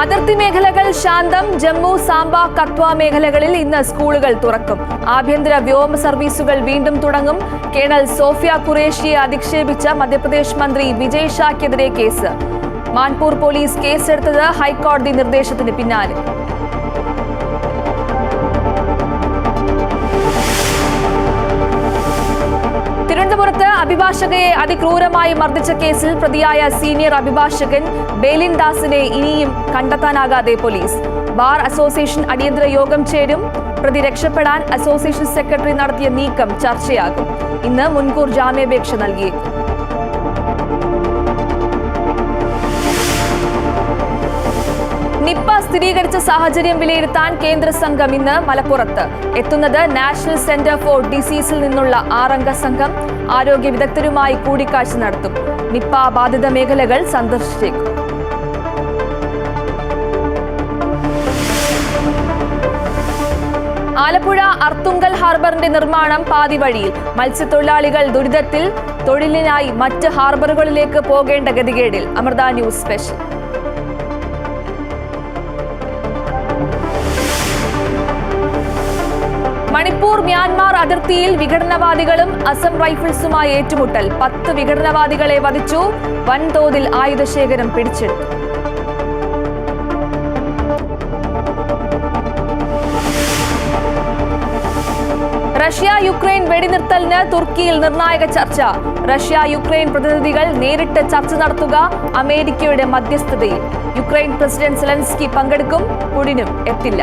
അതിർത്തി മേഖലകൾ ശാന്തം ജമ്മു സാംബ കത്വ മേഖലകളിൽ ഇന്ന് സ്കൂളുകൾ തുറക്കും. ആഭ്യന്തര വ്യോമ സർവീസുകൾ വീണ്ടും തുടങ്ങും. കേണൽ സോഫിയ ഖുറേഷിയെ അധിക്ഷേപിച്ച മധ്യപ്രദേശ് മന്ത്രി വിജയ് ഷാക്കെതിരെ കേസ്. മാൻപൂർ പോലീസ് കേസെടുത്തത് ഹൈക്കോടതി നിർദ്ദേശത്തിന് പിന്നാലെ. അഭിഭാഷകയെ അതിക്രൂരമായി മർദ്ദിച്ച കേസിൽ പ്രതിയായ സീനിയർ അഭിഭാഷകൻ ബേലിൻ ദാസിനെ ഇനിയും കണ്ടെത്താനാകാതെ പോലീസ്. ബാർ അസോസിയേഷൻ അടിയന്തര യോഗം ചേരും. പ്രതി രക്ഷപ്പെടാൻ അസോസിയേഷൻ സെക്രട്ടറി നടത്തിയ നീക്കം ചർച്ചയാകും. ഇന്ന് മുൻകൂർ ജാമ്യാപേക്ഷ നൽകിയേക്കും. നിപ്പ സ്ഥിരീകരിച്ച സാഹചര്യം വിലയിരുത്താൻ കേന്ദ്ര സംഘം ഇന്ന് മലപ്പുറത്ത്. എത്തുന്നത് നാഷണൽ സെന്റർ ഫോർ ഡിസീസിൽ നിന്നുള്ള ആറംഗ സംഘം. ആരോഗ്യ വിദഗ്ധരുമായി കൂടിക്കാഴ്ച നടത്തും. നിപ്പ ബാധിത മേഖലകൾ സന്ദർശിച്ചേക്കും. ആലപ്പുഴ അർത്തുങ്കൽ ഹാർബറിന്റെ നിർമ്മാണം പാതി വഴിയിൽ. മത്സ്യത്തൊഴിലാളികൾ ദുരിതത്തിൽ. തൊഴിലിനായി മറ്റ് ഹാർബറുകളിലേക്ക് പോകേണ്ട ഗതികേടിൽ. Amrita news special. Manipur Myanmar അതിർത്തിയിൽ വിഘടനവാദികളും അസം റൈഫിൾസുമായി ഏറ്റുമുട്ടൽ. പത്ത് വിഘടനവാദികളെ വധിച്ചു. വൻതോതിൽ ആയുധശേഖരം പിടിച്ചെടുത്തു. റഷ്യ യുക്രൈൻ വെടിനിർത്തലിന് തുർക്കിയിൽ നിർണായക ചർച്ച. റഷ്യ യുക്രൈൻ പ്രതിനിധികൾ നേരിട്ട് ചർച്ച നടത്തുക അമേരിക്കയുടെ മധ്യസ്ഥതയിൽ. യുക്രൈൻ പ്രസിഡന്റ് സെലൻസ്കി പങ്കെടുക്കും പുടിനും എത്തില്ല.